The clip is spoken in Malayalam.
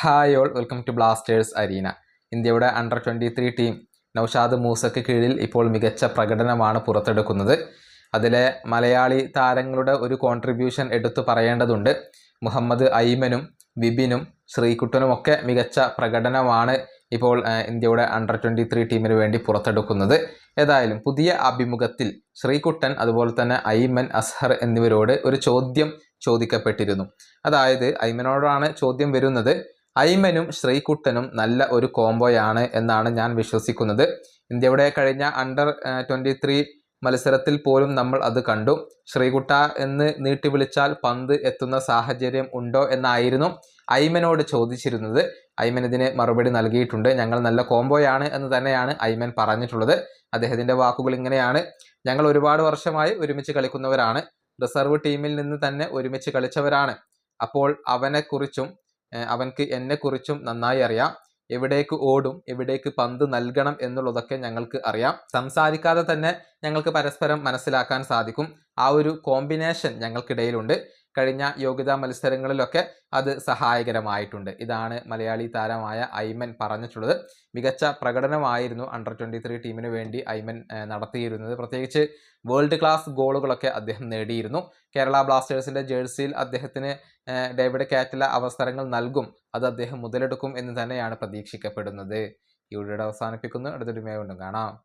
Hi all welcome to Blasters arena ഇന്ത്യയുടെ under twenty three team Naushad മൂസയ്ക്ക് കീഴിൽ ഇപ്പോൾ മികച്ച പ്രകടനമാണ് പുറത്തെടുക്കുന്നത്. അതിലെ മലയാളി താരങ്ങളുടെ ഒരു കോൺട്രിബ്യൂഷൻ എടുത്തു പറയേണ്ടതുണ്ട്. മുഹമ്മദ് ഐമനും വിബിനും ശ്രീകുട്ടനും ഒക്കെ മികച്ച പ്രകടനമാണ് ഇപ്പോൾ ഇന്ത്യയുടെ അണ്ടർ ട്വന്റി ത്രീ ടീമിന് വേണ്ടി പുറത്തെടുക്കുന്നത്. ഏതായാലും പുതിയ അഭിമുഖത്തിൽ ശ്രീകുട്ടൻ അതുപോലെ തന്നെ ഐമൻ അസ്ഹർ എന്നിവരോട് ഒരു ചോദ്യം ചോദിക്കപ്പെട്ടിരുന്നു. അതായത് ഐമനോടാണ് ചോദ്യം വരുന്നത്. ഐമനും ശ്രീകുട്ടനും നല്ല ഒരു കോംബോയാണ് എന്നാണ് ഞാൻ വിശ്വസിക്കുന്നത്. ഇന്ത്യയുടെ കഴിഞ്ഞ അണ്ടർ ട്വന്റി ത്രീ മത്സരത്തിൽ പോലും നമ്മൾ അത് കണ്ടു. ശ്രീകുട്ട എന്ന് നീട്ടി വിളിച്ചാൽ പന്ത് എത്തുന്ന സാഹചര്യം ഉണ്ടോ എന്നായിരുന്നു ഐമനോട് ചോദിച്ചിരുന്നത്. ഐമൻ ഇതിന് മറുപടി നൽകിയിട്ടുണ്ട്. ഞങ്ങൾ നല്ല കോംബോയാണ് എന്ന് തന്നെയാണ് ഐമൻ പറഞ്ഞിട്ടുള്ളത്. അദ്ദേഹത്തിന്റെ വാക്കുകൾ ഇങ്ങനെയാണ്. ഞങ്ങൾ ഒരുപാട് വർഷമായി ഒരുമിച്ച് കളിക്കുന്നവരാണ്. റിസർവ് ടീമിൽ നിന്ന് തന്നെ ഒരുമിച്ച് കളിച്ചവരാണ്. അപ്പോൾ അവനെക്കുറിച്ചും അവൻക്ക് എന്നെക്കുറിച്ചും നന്നായി അറിയാം. എവിടേക്ക് ഓടും എവിടേക്ക് പന്ത് നൽകണം എന്നുള്ളതൊക്കെ ഞങ്ങൾക്ക് അറിയാം. സംസാരിക്കാതെ തന്നെ ഞങ്ങൾക്ക് പരസ്പരം മനസ്സിലാക്കാൻ സാധിക്കും. ആ ഒരു കോമ്പിനേഷൻ ഞങ്ങൾക്കിടയിലുണ്ട്. കഴിഞ്ഞ യോഗ്യതാ മത്സരങ്ങളിലൊക്കെ അത് സഹായകരമായിട്ടുണ്ട്. ഇതാണ് മലയാളി താരമായ ഐമൻ പറഞ്ഞിട്ടുള്ളത്. മികച്ച പ്രകടനമായിരുന്നു അണ്ടർ ട്വന്റി ത്രീ ടീമിന് വേണ്ടി ഐമൻ നടത്തിയിരുന്നത്. പ്രത്യേകിച്ച് വേൾഡ് ക്ലാസ് ഗോളുകളൊക്കെ അദ്ദേഹം നേടിയിരുന്നു. കേരള ബ്ലാസ്റ്റേഴ്സിന്റെ ജേഴ്സിയിൽ അദ്ദേഹത്തിന് ഡേവിഡ് കാറ്റില അവസരങ്ങൾ നൽകും. അത് അദ്ദേഹം മുതലെടുക്കും എന്ന് തന്നെയാണ് പ്രതീക്ഷിക്കപ്പെടുന്നത്. ഈ വീഡിയോ അവസാനിപ്പിക്കുന്നു. കൊണ്ടും കാണാം.